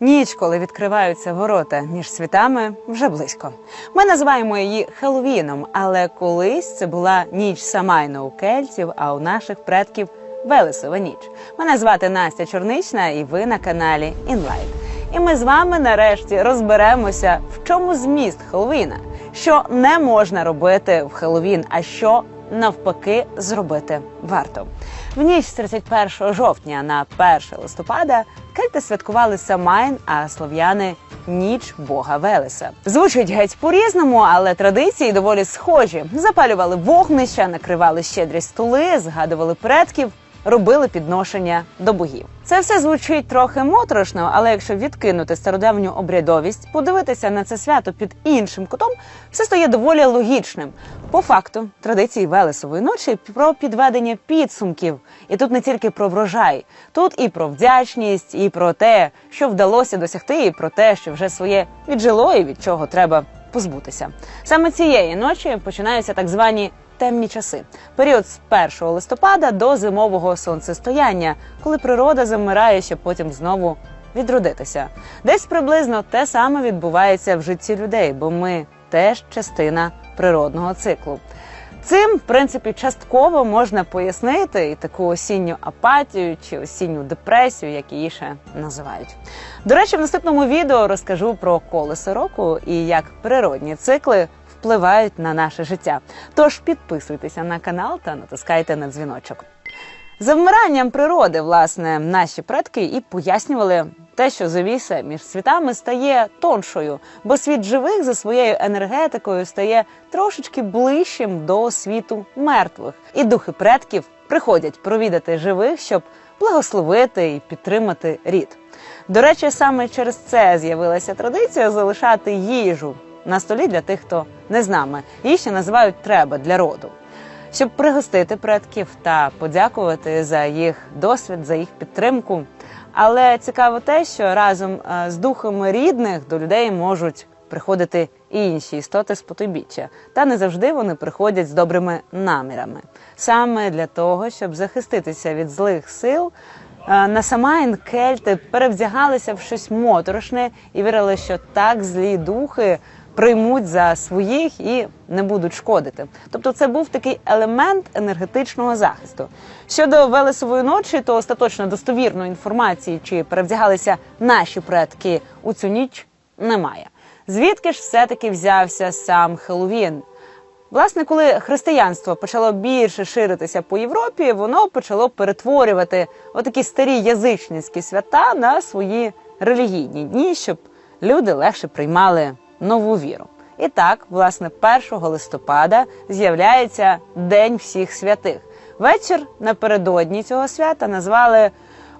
Ніч, коли відкриваються ворота між світами, вже близько. Ми називаємо її Хеллоуіном, але колись це була ніч Самайна у кельтів, а у наших предків Велесова ніч. Мене звати Настя Чорнична, і ви на каналі Інлайт. І ми з вами нарешті розберемося, в чому зміст Хеллоуіна, що не можна робити в Хеллоуін, а що навпаки зробити варто. В ніч з 31 жовтня на 1 листопада кельти святкували Самайн, а слов'яни ніч Бога Велеса. Звучить геть по-різному, але традиції доволі схожі. Запалювали вогнища, накривали щедрі столи, згадували предків. Робили підношення до богів. Це все звучить трохи моторошно, але якщо відкинути стародавню обрядовість, подивитися на це свято під іншим кутом, все стає доволі логічним. По факту, традиції Велесової ночі про підведення підсумків, і тут не тільки про врожай, тут і про вдячність, і про те, що вдалося досягти, і про те, що вже своє віджило, і від чого треба позбутися. Саме цієї ночі починаються так звані темні часи, період з 1 листопада до зимового сонцестояння, коли природа замирає, щоб потім знову відродитися. Десь приблизно те саме відбувається в житті людей, бо ми теж частина природного циклу. Цим, в принципі, частково можна пояснити і таку осінню апатію чи осінню депресію, як її ще називають. До речі, в наступному відео розкажу про колесо року і як природні цикли впливають на наше життя. Тож підписуйтеся на канал та натискайте на дзвіночок. За вмиранням природи, власне, наші предки і пояснювали те, що завіса між світами стає тоншою, бо світ живих за своєю енергетикою стає трошечки ближчим до світу мертвих, і духи предків приходять провідати живих, щоб благословити і підтримати рід. До речі, саме через це з'явилася традиція залишати їжу на столі для тих, хто не з нами. Її ще називають треба для роду. Щоб пригостити предків та подякувати за їх досвід, за їх підтримку. Але цікаво те, що разом е, з духами рідних до людей можуть приходити і інші істоти з потойбіччя. Та не завжди вони приходять з добрими намірами. Саме для того, щоб захиститися від злих сил, е, на Самайн кельти перевдягалися в щось моторошне і вірили, що так злі духи приймуть за своїх і не будуть шкодити. Тобто, це був такий елемент енергетичного захисту. Щодо Велесової ночі, то остаточно достовірної інформації, чи перевдягалися наші предки у цю ніч, немає. Звідки ж все-таки взявся сам Хеллоуін? Власне, коли християнство почало більше ширитися по Європі, воно почало перетворювати отакі старі язичницькі свята на свої релігійні дні, щоб люди легше приймали нову віру. І так, власне, 1 листопада з'являється День всіх святих. Вечір напередодні цього свята назвали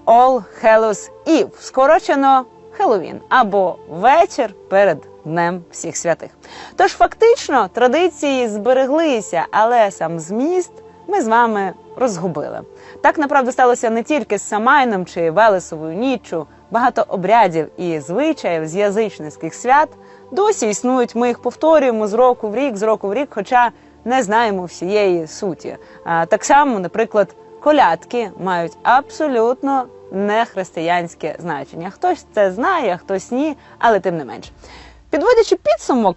All Hallows Eve, скорочено Хеллоуін або вечір перед Днем всіх святих. Тож фактично традиції збереглися, але сам зміст ми з вами розгубили. Так направду сталося не тільки з Самайном чи Велесовою ніччю. Багато обрядів і звичаїв з язичницьких свят досі існують. Ми їх повторюємо з року в рік, з року в рік, хоча не знаємо всієї суті. Так само, наприклад, колядки мають абсолютно не християнське значення. Хтось це знає, хтось ні, але тим не менш. Підводячи підсумок,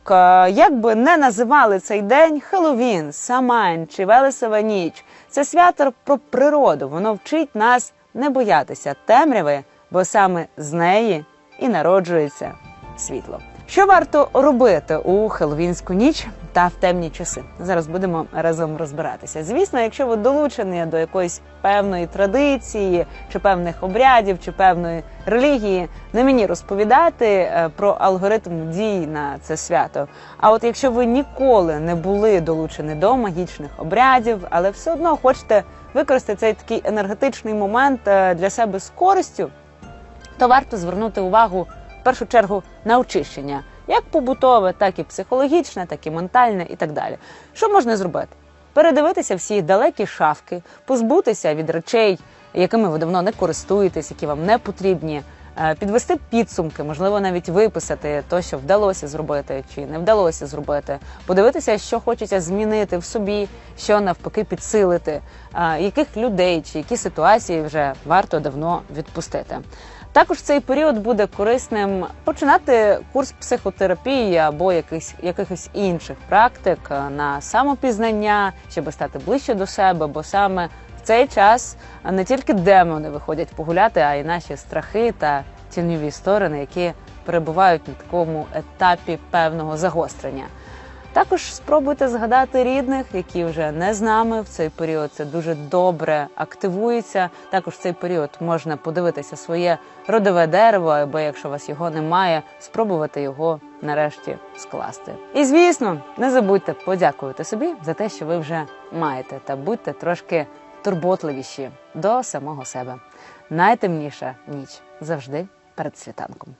як би не називали цей день Хеллоуін, Самайн чи Велесова ніч, це свято про природу. Воно вчить нас не боятися темряви, бо саме з неї і народжується світло. Що варто робити у Хеллоуінську ніч та в темні часи? Зараз будемо разом розбиратися. Звісно, якщо ви долучені до якоїсь певної традиції, чи певних обрядів, чи певної релігії, не мені розповідати е, про алгоритм дій на це свято. А от якщо ви ніколи не були долучені до магічних обрядів, але все одно хочете використати цей такий енергетичний момент е, для себе з користю, то варто звернути увагу в першу чергу на очищення, як побутове, так і психологічне, так і ментальне, і так далі. Що можна зробити? Передивитися всі далекі шафки, позбутися від речей, якими ви давно не користуєтесь, які вам не потрібні. е, Підвести підсумки, можливо, навіть виписати то, що вдалося зробити чи не вдалося зробити, подивитися, що хочеться змінити в собі, що навпаки підсилити, е, яких людей чи які ситуації вже варто давно відпустити. Також цей період буде корисним починати курс психотерапії або якихось, якихось інших практик е, на самопізнання, щоб стати ближче до себе, бо саме в цей час не тільки демони виходять погуляти, а й наші страхи та тіньові сторони, які перебувають на такому етапі певного загострення. Також спробуйте згадати рідних, які вже не з нами в цей період. Це дуже добре активується. Також в цей період можна подивитися своє родове дерево, або якщо у вас його немає, спробувати його нарешті скласти. І звісно, не забудьте подякувати собі за те, що ви вже маєте, та будьте трошки турботливіші до самого себе. Найтемніша ніч завжди перед світанком.